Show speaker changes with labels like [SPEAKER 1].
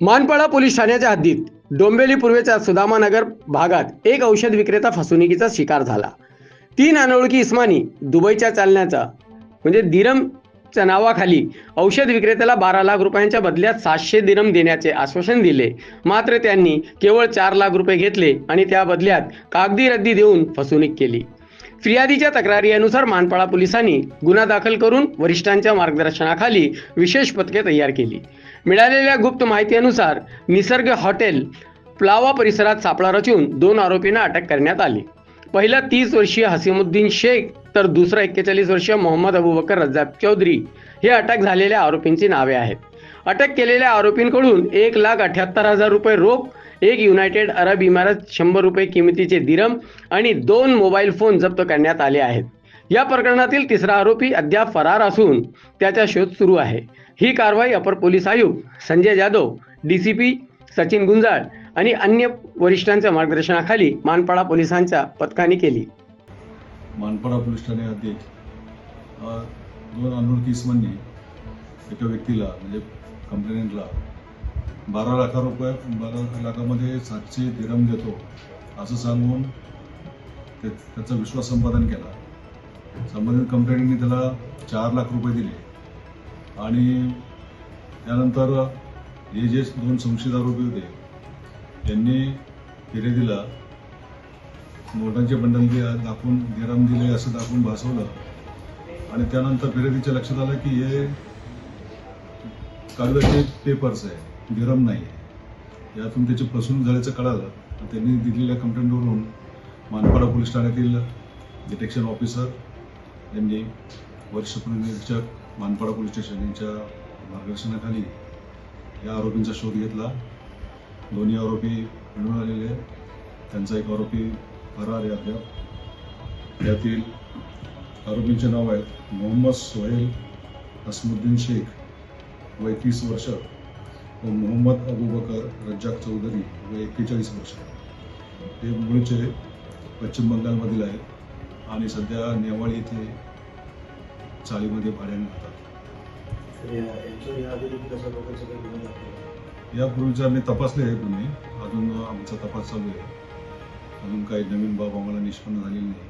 [SPEAKER 1] Manpada police ठाण्याच्या हद्दीत डोंबिवली पूर्वेच्या सुदामानगर भागात एक औषध विक्रेता फसवणुकीचा शिकार झाला. तीन अनोळखी इस्मानी दुबईच्या चालण्याचा म्हणजे दिरमच्या नावाखाली औषध विक्रेत्याला बारा लाख रुपयांच्या बदल्यात सातशे दिरम देण्याचे आश्वासन दिले. मात्र त्यांनी केवळ चार लाख रुपये घेतले आणि त्या बदल्यात कागदी रद्दी देऊन फसवणूक केली. फिर्यादीच्या तक्रारीनुसार मानपाळा पोलिसांनी गुन्हा दाखल करून वरिष्ठांच्या मार्गदर्शनाखाली विशेष पथके तयार केली. मिळालेल्या गुप्त माहितीनुसार निसर्ग हॉटेल प्लावा परिसरात सापळा रचून दोन आरोपींना अटक करण्यात आली. पहिला तीस वर्षीय हसीमुद्दीन शेख तर दुसरा एक्केचाळीस वर्षीय मोहम्मद अबुबकर रज्जाक चौधरी हे अटक झालेल्या आरोपींची नावे आहेत. अटक केलेल्या आरोपींकडून एक लाख अठ्याहत्तर हजार रुपये रोख एक युनायटेड अरब इमारत शंभर रुपये किमतीचे दिरम आणि दोन मोबाईल फोन जप्त करण्यात आले आहेत. या प्रकरणातील तिसरा आरोपी अद्याप फरार असून त्याचा शोध सुरू आहे. ही कारवाई अपर पोलीस आयुक्त संजय जाधव डीसीपी सचिन गुंजाळ आणि अन्य वरिष्ठांच्या मार्गदर्शनाखाली मानपाडा पोलिसांच्या पथकाने केली.
[SPEAKER 2] मानपाडा पोलीस ठाणे हद्दीत दोन अनोळखी इसमांनी एका व्यक्तीला म्हणजे कंप्लेंटला बारा लाखा रुपये बारा लाखामध्ये सातशे दिरम देतो असं सांगून ते त्याचा विश्वास संपादन केला. संबंधित कंप्लेंटनी त्याला चार लाख रुपये दिले. आणि त्यानंतर हे जे दोन संशयित आरोपी होते त्यांनी फिर्यादीला नोटांचे बंडल दाखवून दिराम दिले असं दाखवून भासवलं. आणि त्यानंतर फिर्यादीच्या लक्षात आलं की हे कागदाचे पेपर्स आहे. निरम नाही आहे. यातून त्याची फसवणूक झाल्याचं कळालं. तर त्यांनी दिलेल्या कंप्लेंटवरून मानपाडा पोलीस ठाण्यातील डिटेक्शन ऑफिसर यांनी वरिष्ठ पोलीस निरीक्षक मानपाडा पोलीस स्टेशन यांच्या मार्गदर्शनाखाली या आरोपींचा शोध घेतला. दोन्ही आरोपी मिळून आलेले आहेत. त्यांचा एक आरोपी फरार आहे अद्याप यातील आरोपींचे नाव आहेत मोहम्मद सोहेल हसमुद्दीन शेख वय तीस वर्ष व मोहम्मद अबुबकर रज्जाक चौधरी वय एक्केचाळीस वर्ष. हे मूळचे पश्चिम बंगालमधील आहेत आणि सध्या नेवाळी येथे चाळीमध्ये भाड्याने राहतात? यापूर्वीचे आम्ही तपासले आहे गुन्हे. अजून आमचा तपास चालू आहे. अजून काही नवीन बाब आम्हाला निष्पन्न झालेली नाही.